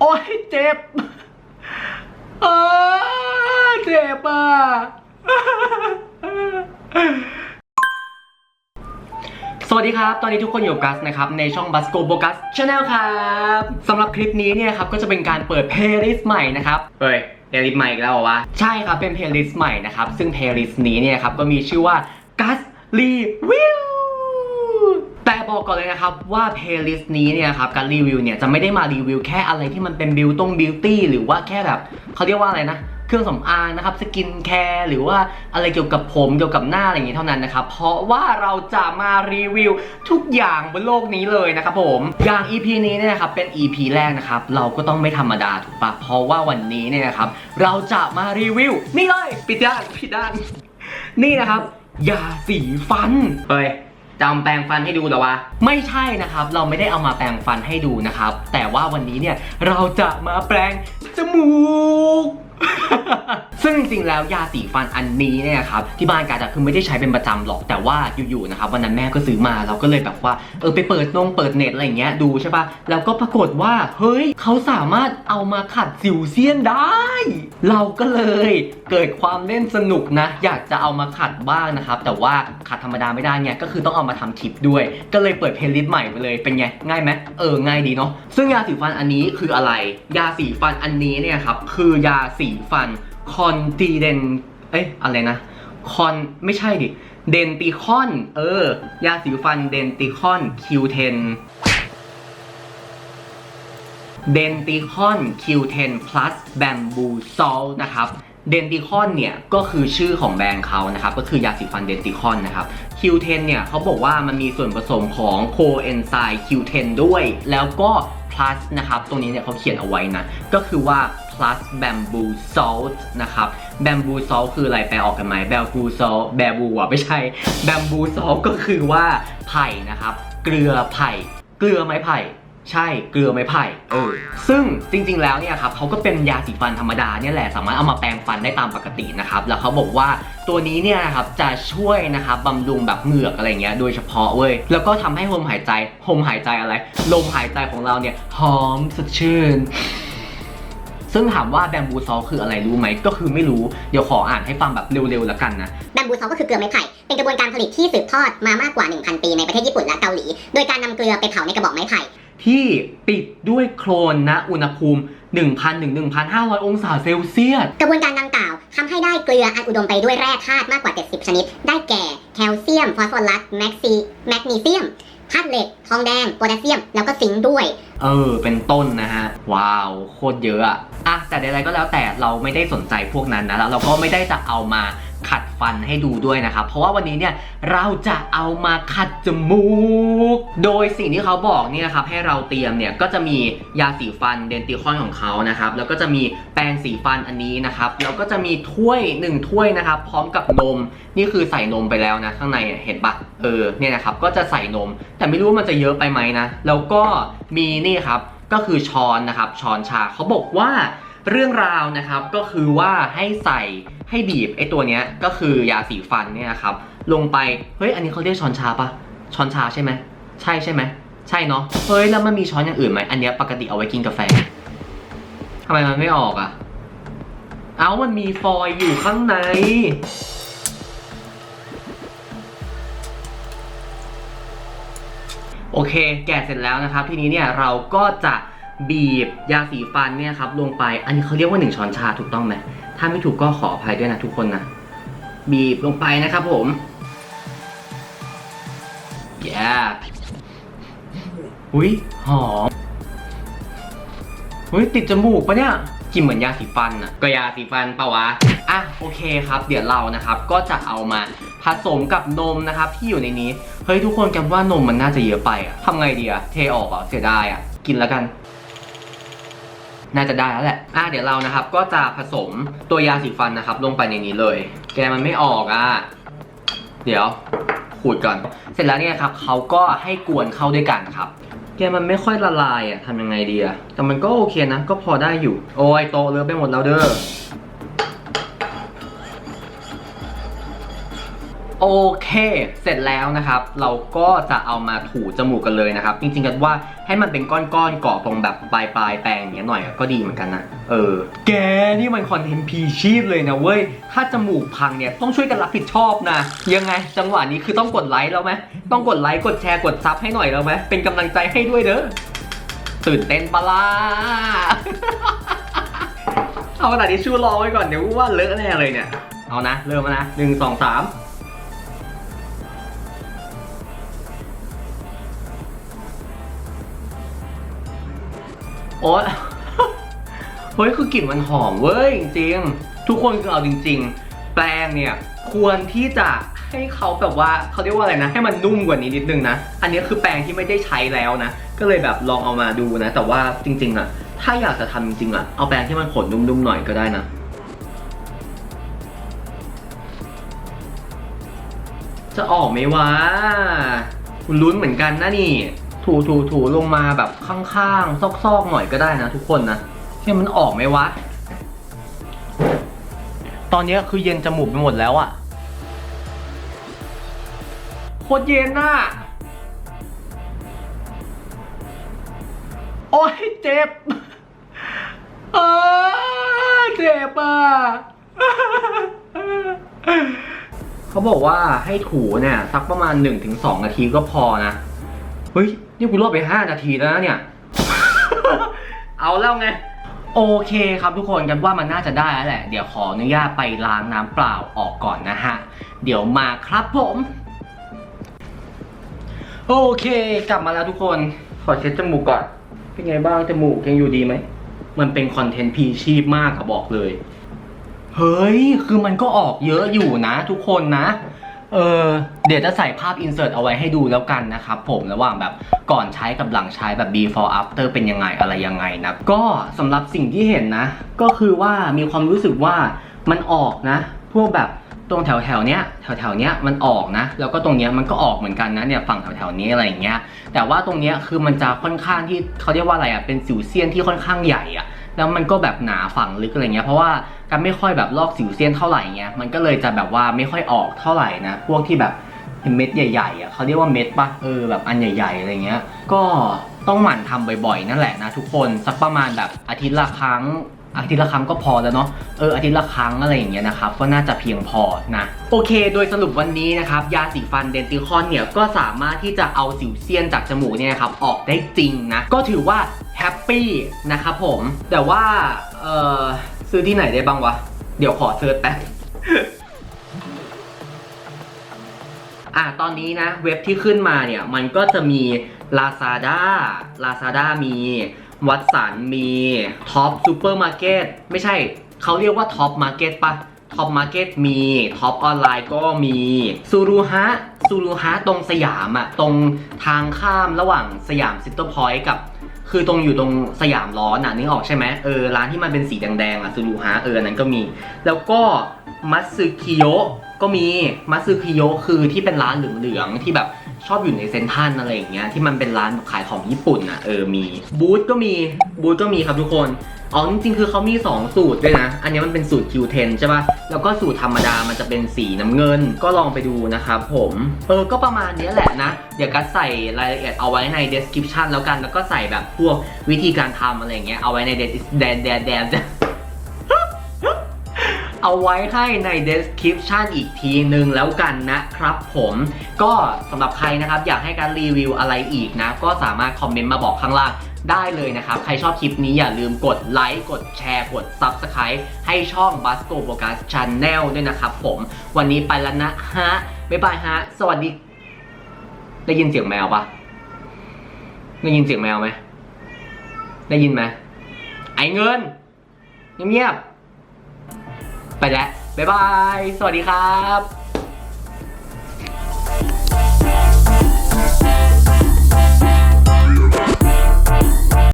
โอ้ยเจ็บเออเจ็บอะสวัสดีครับ ตอนนี้ทุกคนอยู่กับกัสนะครับ ในช่อง b u s c o b o g u s Channel ครับสำหรับคลิปนี้เนี่ยครับ ก็จะเป็นการเปิดเพลย์ลิสต์ใหม่นะครับ เฮ้ยเพลย์ลิสต์ใหม่อีกแล้วเหรอวะ ใช่ครับ เป็นเพลย์ลิสต์ใหม่นะครับ ซึ่งเพลย์ลิสต์นี้เนี่ยครับ ก็มีชื่อว่า Gus Review แต่บอกก่อนเลยนะครับว่าเพลย์ลิสต์นี้เนี่ยครับการรีวิวเนี่ยจะไม่ได้มารีวิวแค่อะไรที่มันเป็นบิวต้งบิวตี้หรือว่าแค่แบบเขาเรียกว่าอะไรนะเครื่องสำอางนะครับสกินแคร์หรือว่าอะไรเกี่ยวกับผมเกี่ยวกับหน้าอะไรอย่างนี้เท่านั้นนะครับ เพราะว่าเราจะมารีวิวทุกอย่างบนโลกนี้เลยนะครับผมอย่าง EP นี้เนี่ยนะครับเป็น EP แรกนะครับเราก็ต้องไม่ธรรมดาถูกปะเพราะว่าวันนี้เนี่ยนะครับเราจะมารีวิวนี่เลยปิดด้านปิดด้าน นี่นะครับยาสีฟันเฮ้ย จำแปรงฟันให้ดูเหรอวะ ไม่ใช่นะครับ เราไม่ได้เอามาแปรงฟันให้ดูนะครับ แต่ว่าวันนี้เนี่ยเราจะมาแปรงจมูก ซึ่งจริงๆแล้วยาสีฟันอันนี้เนี่ยครับที่บ้านกาจะคือไม่ได้ใช้เป็นประจำหรอกแต่ว่าอยู่ๆนะครับวันนั้นแม่ก็ซื้อมาเราก็เลยแบบว่าเออไปเปิดนงเปิดเน็ตอะไรอย่างเงี้ยดูใช่ปะแล้วก็ปรากฏว่าเฮ้ยเขาสามารถเอามาขัดสิวเซียนได้ เราก็เลยเกิดความเล่นสนุกนะ อยากจะเอามาขัดบ้างนะครับแต่ว่าขัดธรรมดาไม่ได้ไงก็คือต้องเอามาทำคลิปด้วย ก็เลยเปิดเพลย์ลิสต์ใหม่ไปเลยเป็นไงง่ายไหมเออง่ายดีเนาะซึ่งยาสีฟันอันนี้คืออะไร ยาสีฟันอันนี้เนี่ยครับคือยาสีฟันคอนตีเดนเอ๊ะอะไรนะคอนไม่ใช่ดิเดนติคอน เออ ยาสีฟันเดนติคอนคิวเทนเดนติคอน Q10 plus bamboo salt นะครับเดนติคอนเนี่ยก็คือชื่อของแบรนด์เขานะครับ ก็คือยาสีฟันเดนติคอนนะครับ Q10 เนี่ยเขาบอกว่ามันมีส่วนผสมของโคเอนไซม์ Q10 ด้วย แล้วก็ plus นะครับ ตรงนี้เนี่ยเขาเขียนเอาไว้นะ ก็คือว่า plus bamboo salt นะครับ bamboo salt คืออะไรแปลออกกันไหม bamboo salt bamboo อะไม่ใช่ bamboo salt ก็คือว่าไผ่นะครับ เกลือไผ่ เกลือไม้ไผ่ใช่เกลือไม้ไผ่เออซึ่งจริง ๆ แล้วเนี่ยครับเขาก็เป็นยาสีฟันธรรมดาเนี่ยแหละสามารถเอามาแปรงฟันได้ตามปกตินะครับ แล้วเขาบอกว่าตัวนี้เนี่ยนะครับจะช่วยนะครับบำรุงแบบเหงือกอะไรเงี้ยโดยเฉพาะเว้ยแล้วก็ทำให้ลมหายใจลมหายใจอะไร ลมหายใจของเราเนี่ยหอมสดชื่น ซึ่งถามว่าแบมบูซอลคืออะไรรู้ไหมก็คือไม่รู้เดี๋ยวขออ่านให้ฟังแบบเร็วๆแล้วกันนะ แบมบูซอลก็คือเกลือไม้ไผ่ เป็นกระบวนการผลิตที่สืบทอดมามากกว่า 1,000 ปีในประเทศญี่ปุ่นและเกาหลี โดยการนำเกลือไปเผาในกระบอกไม้ไผ่ ที่ปิดด้วยโครนณอุณหภูมิ 1,000ถึง1,500 องศาเซลเซียส กระบวนการดังกล่าวทำให้ได้เกลืออันอุดมไปด้วยแร่ธาตุมากกว่า 70 ชนิด ได้แก่ แคลเซียม ฟอสฟอรัส แมกซี แมกนีเซียม ธาตุเหล็ก ทองแดงโพแทสเซียม แล้วก็ซิงค์ด้วย เออ เป็นต้นนะฮะ ว้าว โคตรเยอะอะอะแต่ใดๆก็แล้วแต่เราไม่ได้สนใจพวกนั้นนะแล้วเราก็ไม่ได้จะเอามา ขัดฟันให้ดูด้วยนะครับ เพราะว่าวันนี้เนี่ยเราจะเอามาขัดจมูก โดยสิ่งที่เขาบอกเนี่ยนะครับให้เราเตรียมเนี่ยก็จะมียาสีฟันเดนติคอนของเขานะครับ แล้วก็จะมีแปรงสีฟันอันนี้นะครับ แล้วก็จะมีถ้วยหนึ่งถ้วยนะครับ พร้อมกับนม นี่คือใส่นมไปแล้วนะข้างในเห็นปะเออเนี่ยนะครับก็จะใส่นม แต่ไม่รู้ว่ามันจะเยอะไปไหมนะ แล้วก็มีนี่ครับก็คือช้อนนะครับช้อนชาเขาบอกว่า เรื่องราวนะครับก็คือว่าให้ใส่ให้บีบไอ้ตัวเนี้ยก็คือยาสีฟันเนี่ยครับลงไปเฮ้ยอันนี้เขาเรียกช้อนชาปะช้อนชาใช่ไหมใช่ใช่ไหมใช่เนาะเฮ้ยแล้วมันมีช้อนอย่างอื่นไหมอันเนี้ยปกติเอาไว้กินกาแฟทำไมมันไม่ออกอะเอามันมีฟอยอยู่ข้างใน โอเค แกะเสร็จแล้วนะครับ ทีนี้เนี่ยเราก็จะ บีบยาสีฟันเนี่ยครับลงไป อันนี้เขาเรียกว่าหนึ่งช้อนชาถูกต้องไหม ถ้าไม่ถูกก็ขออภัยด้วยนะทุกคนนะ บีบลงไปนะครับผมแย่อุ้ยหอมอุ้ยติดจมูกปะเนี่ยกินเหมือนยาสีฟันอะก็ยาสีฟันปะวะ อะโอเคครับ เดี๋ยวเรานะครับ ก็จะเอามาผสมกับนมนะครับ ที่อยู่ในนี้ เฮ้ยทุกคนกันว่านมมันน่าจะเยอะไปอะทำไงดีอะเทออกอะเสียดายอะกินแล้วกัน น่าจะได้แล้วแหละ อะเดี๋ยวเรานะครับก็จะผสมตัวยาสีฟันนะครับ ลงไปในนี้เลย แกมันไม่ออกอะ เดี๋ยวขูดก่อน เสร็จแล้วเนี่ยครับเขาก็ให้กวนเข้าด้วยกันครับ แกมันไม่ค่อยละลายอะทำยังไงดีอะแต่มันก็โอเคนะ ก็พอได้อยู่ โอ้ยโตเลอะไปหมดแล้วเด้อ โอเค เสร็จแล้วนะครับ เราก็จะเอามาถูจมูกกันเลยนะครับ จริงๆกันว่าให้มันเป็นก้อนๆเกาะตรงแบบปลายปลายแปรงอย่างเงี้ยหน่อยก็ดีเหมือนกันนะ เออ แกนี่มันคอนเทนต์พีชีพเลยนะเว้ย ถ้าจมูกพังเนี่ยต้องช่วยกันรับผิดชอบนะ ยังไง จังหวะนี้คือต้องกดไลค์แล้วไหมต้องกดไลค์ กดแชร์ กดซับให้หน่อยแล้วไหมเป็นกำลังใจให้ด้วยเด้อ ตื่นเต้นปะล่ะ เอากระดาษทิชชู่รอไว้ก่อนเดี๋ยวว่าเลอะแน่เลยเนี่ย เอานะ เริ่มแล้วนะหนึ่งสองสาม อ๊ยเฮ้ยคือกลิ่นมันหอมเว้ยจริงๆ ทุกคนคือเอาจริง ๆ แปรงเนี่ยควรที่จะให้เขาแบบว่าเขาเรียกว่าอะไรนะ ให้มันนุ่มกว่านี้นิดนึงนะ อันนี้คือแปรงที่ไม่ได้ใช้แล้วนะ ก็เลยแบบลองเอามาดูนะ แต่ว่าจริง ๆอะถ้าอยากจะทำจริงๆอะเอาแปรงที่มันขนนุ่มๆหน่อยก็ได้นะจะออกไหมวะคุณลุ้นเหมือนกันนะนี่ ถูถูถูลงมาแบบข้างๆ ซอกๆ หน่อยก็ได้นะทุกคนนะเนี่ยมันออกไหมวะ ตอนนี้คือเย็นจมูกไปหมดแล้วอะโคตรเย็นน่ะ โอ้ยเจ็บเออเจ็บอะเขาบอกว่าให้ถูเนี่ยสักประมาณ 1-2 นาทีก็พอนะ ฮ้ย นี่กูรอดไป 5 นาทีแล้วนะเนี่ย เอาแล้วไง โอเคครับทุกคนกันว่ามันน่าจะได้แล้วแหละ เดี๋ยวขออนุญาตไปล้างน้ำเปล่าออกก่อนนะฮะ เดี๋ยวมาครับผม โอเค กลับมาแล้วทุกคน ขอเช็ดจมูกก่อน เป็นไงบ้างจมูกยังอยู่ดีไหม มันเป็นคอนเทนต์พีชีพมากอะบอกเลย เฮ้ย คือมันก็ออกเยอะอยู่นะ ทุกคนนะ เออเดี๋ยวจะใส่ภาพอินเสิร์ตเอาไว้ให้ดูแล้วกันนะครับผมระหว่างแบบก่อนใช้กับหลังใช้แบบ before after เป็นยังไงอะไรยังไงนะ ก็สำหรับสิ่งที่เห็นนะ ก็คือว่ามีความรู้สึกว่ามันออกนะ พวกแบบตรงแถวแถวเนี้ยแถวแถวเนี้ยมันออกนะ แล้วก็ตรงเนี้ยมันก็ออกเหมือนกันนะเนี่ยฝั่งแถวแถวนี้อะไรอย่างเงี้ยแต่ว่าตรงเนี้ยคือมันจะค่อนข้างที่เขาเรียกว่าอะไรอะเป็นสิวเซียนที่ค่อนข้างใหญ่อะแล้วมันก็แบบหนาฝังลึกอะไรเงี้ยเพราะว่า การไม่ค่อยแบบลอกสิวเซียนเท่าไหร่เงี้ยมันก็เลยจะแบบว่าไม่ค่อยออกเท่าไหร่นะ พวกที่แบบเป็นเม็ดใหญ่ๆอะเขาเรียกว่าเม็ดปะเออแบบอันใหญ่ๆอะไรเงี้ย ก็ต้องหมั่นทำบ่อยๆ นั่นแหละนะทุกคนสักประมาณแบบอาทิตย์ละครั้งอาทิตย์ละครั้งก็พอแล้วเนาะ เอออาทิตย์ละครั้งอะไรอย่างเงี้ยนะครับ ก็น่าจะเพียงพอนะ โอเค โดยสรุปวันนี้นะครับ ยาสีฟันเดนติคอนเนี่ย ก็สามารถที่จะเอาสิวเซียนจากจมูกเนี่ยครับ ออกได้จริงนะ ก็ถือว่าแฮปปี้นะครับผม แต่ว่า เออ ซื้อที่ไหนได้บ้างวะ เดี๋ยวขอเซิร์ชแป๊บอะตอนนี้นะเว็บที่ขึ้นมาเนี่ย มันก็จะมี Lazada Lazada มี วัตสันมีท็อปซูเปอร์มาร์เก็ตไม่ใช่ เขาเรียกว่าท็อปมาร์เก็ตปะ ท็อปมาร์เก็ตมีท็อปออนไลน์ก็มีซูรุฮะซูรุฮะตรงสยามอะตรงทางข้ามระหว่างสยามซิตเตอร์พอยต์กับคือตรงอยู่ตรงสยามร้อนอะนึกออกใช่ไหมเออร้านที่มันเป็นสีแดงๆอะซูรุฮะเออนั้นก็มี แล้วก็มัตสึคิโยก็มีมัตสึคิโยคือที่เป็นร้านเหลืองๆที่แบบชอบอยู่ในเซ็นทรัลอะไรอย่างเงี้ยที่มันเป็นร้านขายของญี่ปุ่นอะเออมีบูธก็มีบูธก็มีครับทุกคน อ๋อจริงๆคือเขามี 2 สูตรด้วยนะ อันนี้มันเป็นสูตร Q10 ใช่ป่ะ แล้วก็สูตรธรรมดามันจะเป็นสีน้ำเงิน ก็ลองไปดูนะครับผม เออ ก็ประมาณนี้แหละนะ เดี๋ยวกัสใส่รายละเอียดเอาไว้ใน description แล้วกัน แล้วก็ใส่แบบพวกวิธีการทำอะไรเงี้ย เอาไว้ใน des- แดนแดนแดนเอาไว้ให้ใน description อีกทีนึงแล้วกันนะครับผมก็สำหรับใครนะครับอยากให้การรีวิวอะไรอีกนะ ก็สามารถคอมเมนต์มาบอกข้างล่าง ได้เลยนะครับ ใครชอบคลิปนี้อย่าลืมกดไลค์ กดแชร์ กด Subscribe ให้ช่อง b a s c o b o g a s Channel ด้วยนะครับผม วันนี้ไปแล้วนะฮะ บ๊ายบายฮะ สวัสดี ได้ยินเสียงแมวปะได้ยินเสียงแมวไหม ได้ยินไหม ไอเงิน เงียบๆไปแล้ว บ๊ายบาย สวัสดีครับ